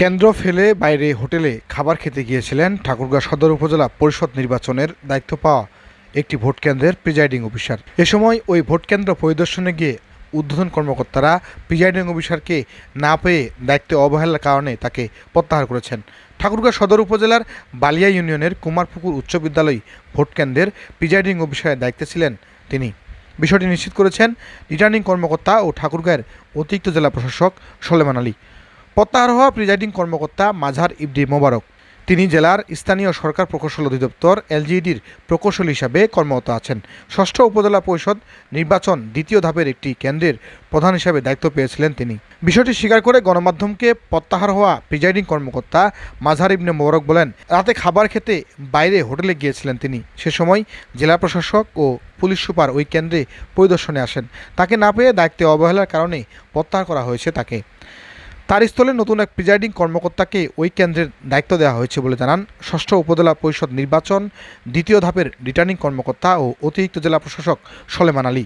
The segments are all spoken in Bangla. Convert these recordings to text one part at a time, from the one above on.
কেন্দ্র ফেলে বাইরে হোটেলে খাবার খেতে গিয়েছিলেন ঠাকুরগাঁ সদর উপজেলা পরিষদ নির্বাচনের দায়িত্ব পাওয়া একটি ভোট কেন্দ্রের প্রিজাইডিং অফিসার। এ সময় ওই ভোট কেন্দ্র পরিদর্শনে গিয়ে উদ্বোধন কর্মকর্তারা প্রিজাইডিং অফিসারকে না পেয়ে দায়িত্বে অবহেলার কারণে তাকে প্রত্যাহার করেছেন। ঠাকুরগাঁ সদর উপজেলার বালিয়া ইউনিয়নের কুমারপুকুর উচ্চ বিদ্যালয় ভোট কেন্দ্রের প্রিজাইডিং অফিসারের দায়িত্বে ছিলেন তিনি। বিষয়টি নিশ্চিত করেছেন রিটার্নিং কর্মকর্তা ও ঠাকুরগাঁয়ের অতিরিক্ত জেলা প্রশাসক সলেমান আলী। প্রত্যাহার হওয়া প্রিজাইডিং কর্মকর্তা মাঝার ইবদি মোবারক। তিনি জেলার স্থানীয় সরকার প্রকৌশল অধিদপ্তর, এলজিইডির প্রকৌশল হিসাবে কর্মরত আছেন। ষষ্ঠ উপজেলা পরিষদ নির্বাচন দ্বিতীয় ধাপের একটি কেন্দ্রের প্রধান হিসাবে দায়িত্ব পেয়েছিলেন তিনি। বিষয়টি স্বীকার করে গণমাধ্যমকে প্রত্যাহার হওয়া প্রিজাইডিং কর্মকর্তা মাঝার ইবনে মোবারক বলেন, রাতে খাবার খেতে বাইরে হোটেলে গিয়েছিলেন তিনি। সে সময় জেলা প্রশাসক ও পুলিশ সুপার ওই কেন্দ্রে পরিদর্শনে আসেন। তাকে না পেয়ে দায়িত্বে অবহেলার কারণে প্রত্যাহার করা হয়েছে তাকে। তার স্থলে নতুন এক প্রিজাইডিং কর্মকর্তাকে ওই কেন্দ্রের দায়িত্ব দেওয়া হয়েছে বলে জানান ষষ্ঠ উপজেলা পরিষদ নির্বাচন, দ্বিতীয় ধাপের রিটার্নিং কর্মকর্তা ও অতিরিক্ত জেলা প্রশাসক সলেমান আলী।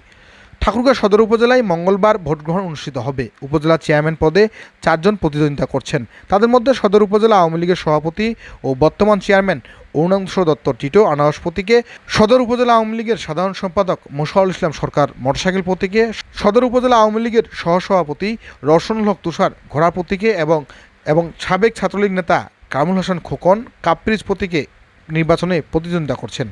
ঠাকুরগাঁও সদর উপজেলায় মঙ্গলবার ভোটগ্রহণ অনুষ্ঠিত হবে। উপজেলা চেয়ারম্যান পদে চারজন প্রতিদ্বন্দ্বিতা করছেন। তাদের মধ্যে সদর উপজেলা আওয়ামী লীগের সভাপতি ও বর্তমান চেয়ারম্যান অরুণাংশ দত্ত, টিটো আনারস প্রতীকে সদর উপজেলা আওয়ামী লীগের সাধারণ সম্পাদক মোশারুল ইসলাম সরকার, মোটরসাইকেল প্রতীকে সদর উপজেলা আওয়ামী লীগের সহসভাপতি রওশনুল হক তুষার, ঘোড়া প্রতীকে এবং এবং সাবেক ছাত্রলীগ নেতা কামরুল হাসান খোকন, কাপ্রিজ প্রতীকে নির্বাচনে প্রতিদ্বন্দ্বিতা করছেন।